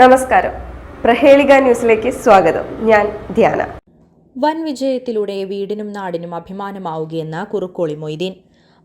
നമസ്കാരം. പ്രഹേളിക ന്യൂസിലേക്ക് സ്വാഗതം. ഞാൻ ധ്യാന. വൻ വിജയത്തിലൂടെ വീടിനും നാടിനും അഭിമാനമാവുകയെന്ന കുറുക്കോളി മൊയ്തീൻ.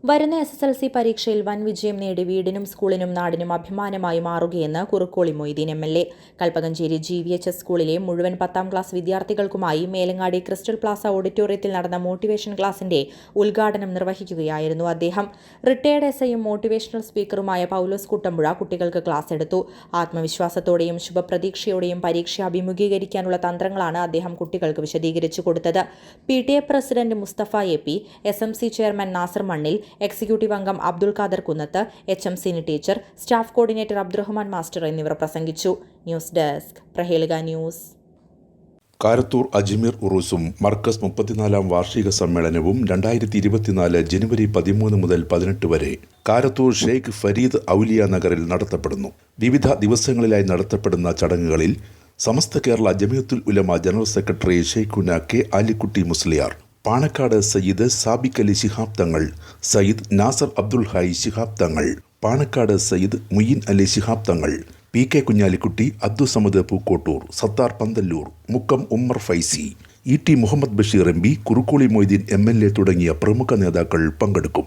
വരുന്ന എസ് എസ് എൽ സി പരീക്ഷയിൽ വൻ വിജയം നേടി വീടിനും സ്കൂളിനും നാടിനും അഭിമാനമായി മാറുകയെന്ന് Kurukkoli Moideen M L A. Kalpakancheri G V H S സ്കൂളിലെ മുഴുവൻ പത്താം ക്ലാസ് വിദ്യാർത്ഥികൾക്കുമായി മേലങ്ങാടി ക്രിസ്റ്റൽ പ്ലാസ ഓഡിറ്റോറിയത്തിൽ നടന്ന മോട്ടിവേഷൻ ക്ലാസിന്റെ ഉദ്ഘാടനം നിർവഹിക്കുകയായിരുന്നു അദ്ദേഹം. റിട്ടയർഡ് എസ് ഐയും മോട്ടിവേഷണൽ സ്പീക്കറുമായ പൗലോസ് കുട്ടമ്പുഴ കുട്ടികൾക്ക് ക്ലാസ് എടുത്തു. ആത്മവിശ്വാസത്തോടെയും ശുഭപ്രതീക്ഷയോടെയും പരീക്ഷ അഭിമുഖീകരിക്കാനുള്ള തന്ത്രങ്ങളാണ് അദ്ദേഹം കുട്ടികൾക്ക് വിശദീകരിച്ചു കൊടുത്തത്. P T A president Mustafa A P S M C chairman Nasar Mannil executive അംഗം Abdul Khader Kunnath H M Sini teacher staff coordinator Abdurahman master എന്നിവർ പ്രസംഗിച്ചു. News desk Prahelika news. Karathur Ajmer ഉറൂസും Markaz മുപ്പത്തിനാലാം വാർഷിക സമ്മേളനവും രണ്ടായിരത്തി ഇരുപത്തിനാല് ജനുവരി പതിമൂന്ന് മുതൽ പതിനെട്ട് വരെ കാരത്തൂർ ഷെയ്ഖ് ഫരീദ് ഔലിയ നഗറിൽ നടത്തപ്പെടുന്നു. വിവിധ ദിവസങ്ങളിലായി നടത്തപ്പെടുന്ന ചടങ്ങുകളിൽ Samastha Kerala Jamiyyathul Ulama general secretary Shaikhuna K Alikutty Musliyar Panakkad Sayyid Sabiq Ali Shihab Thangal Sayyid Nasar Abdul Hayy Shihab Thangal Panakkad Sayyid Mueen Ali Shihab Thangal P K Kunhalikutty Abdussamad Pookkottur Sathar Panthallur Mukkam Ummer Faizy E T Muhammad Basheer M P Kurukkoli Moideen M L A തുടങ്ങിയ പ്രമുഖ നേതാക്കൾ പങ്കെടുക്കും.